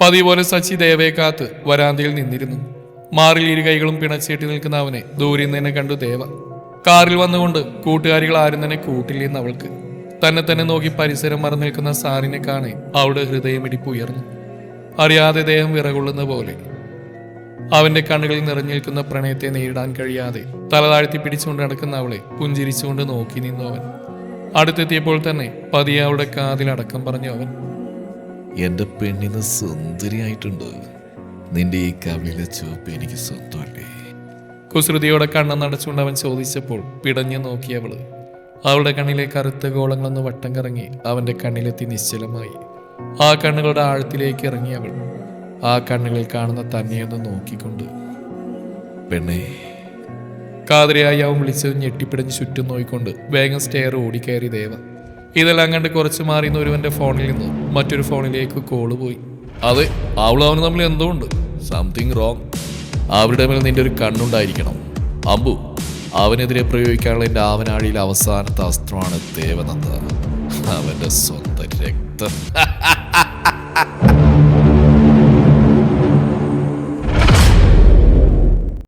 പതിവ് പോലെ സച്ചി ദേവയെ കാത്ത് വരാന്തയിൽ നിന്നിരുന്നു. മാറിൽ ഇരു കൈകളും പിണച്ചേട്ടി നിൽക്കുന്ന അവനെ ദൂരെ നിന്ന് തന്നെ കണ്ടു ദേവ. കാറിൽ വന്നുകൊണ്ട് കൂട്ടുകാരികൾ ആരും തന്നെ കൂട്ടില്ലെന്ന് അവൾക്ക്. തന്നെ തന്നെ നോക്കി പരിസരം മറന്നു നിൽക്കുന്ന സാറിനെ കാണെ അവളുടെ ഹൃദയമിടിപ്പ് ഉയർന്നു. അറിയാതെ ദേഹം വിറകൊള്ളുന്ന പോലെ. അവന്റെ കണ്ണുകളിൽ നിറഞ്ഞു നിൽക്കുന്ന പ്രണയത്തെ നേരിടാൻ കഴിയാതെ തലതാഴ്ത്തി പിടിച്ചുകൊണ്ട് നടക്കുന്ന അവളെ പുഞ്ചിരിച്ചുകൊണ്ട് നോക്കി നിന്നു അവൻ. അടുത്തെത്തിയപ്പോൾ തന്നെ പതിയെ അവളുടെ കാതിലടക്കം പറഞ്ഞു അവൻ. എന്റെ പെണ്ണിന് സുന്ദരിയായിട്ടുണ്ട്. നിന്റെ ഈ കവിളിലെ ചുവപ്പ് എനിക്ക് സ്വന്തമല്ലേ? കുസൃതിയോടെ കണ്ണം നടച്ചുകൊണ്ട് അവൻ ചോദിച്ചപ്പോൾ പിടഞ്ഞു നോക്കി അവൾ അവളുടെ കണ്ണിലെ കറുത്ത ഗോളങ്ങളൊന്ന് വട്ടം കറങ്ങി അവന്റെ കണ്ണിലെത്തി നിശ്ചലമായി. ആ കണ്ണുകളുടെ ആഴത്തിലേക്ക് ഇറങ്ങി അവൾ. ആ കണ്ണുകളിൽ കാണുന്ന തന്നെയൊന്ന് നോക്കിക്കൊണ്ട്. പെണ്ണേ. കാതിരയായി അവൻ വിളിച്ചത് ഞെട്ടിപ്പിടഞ്ഞ് ചുറ്റും നോയിക്കൊണ്ട് വേഗം സ്റ്റെയർ ഓടിക്കയറി ദേവ. ഇതെല്ലാം കണ്ട് കുറച്ച് മാറി നിന്ന് ഒരുവന്റെ ഫോണിൽ നിന്ന് മറ്റൊരു ഫോണിലേക്ക് കോൾ പോയി. അതെ അവളും അവനും തമ്മിൽ എന്തോ ഉണ്ട്. സംതിങ് റോങ് അവരുടെ മേൽ നിന്റെ ഒരു കണ്ണുണ്ടായിരിക്കണം. അമ്പു അവനെതിരെ പ്രയോഗിക്കാനുള്ള എന്റെ ആവനാഴിയിൽ അവസാനത്തെ അസ്ത്രമാണ് ദേവനന്ദ അവന്റെ സ്വന്തം രക്തം.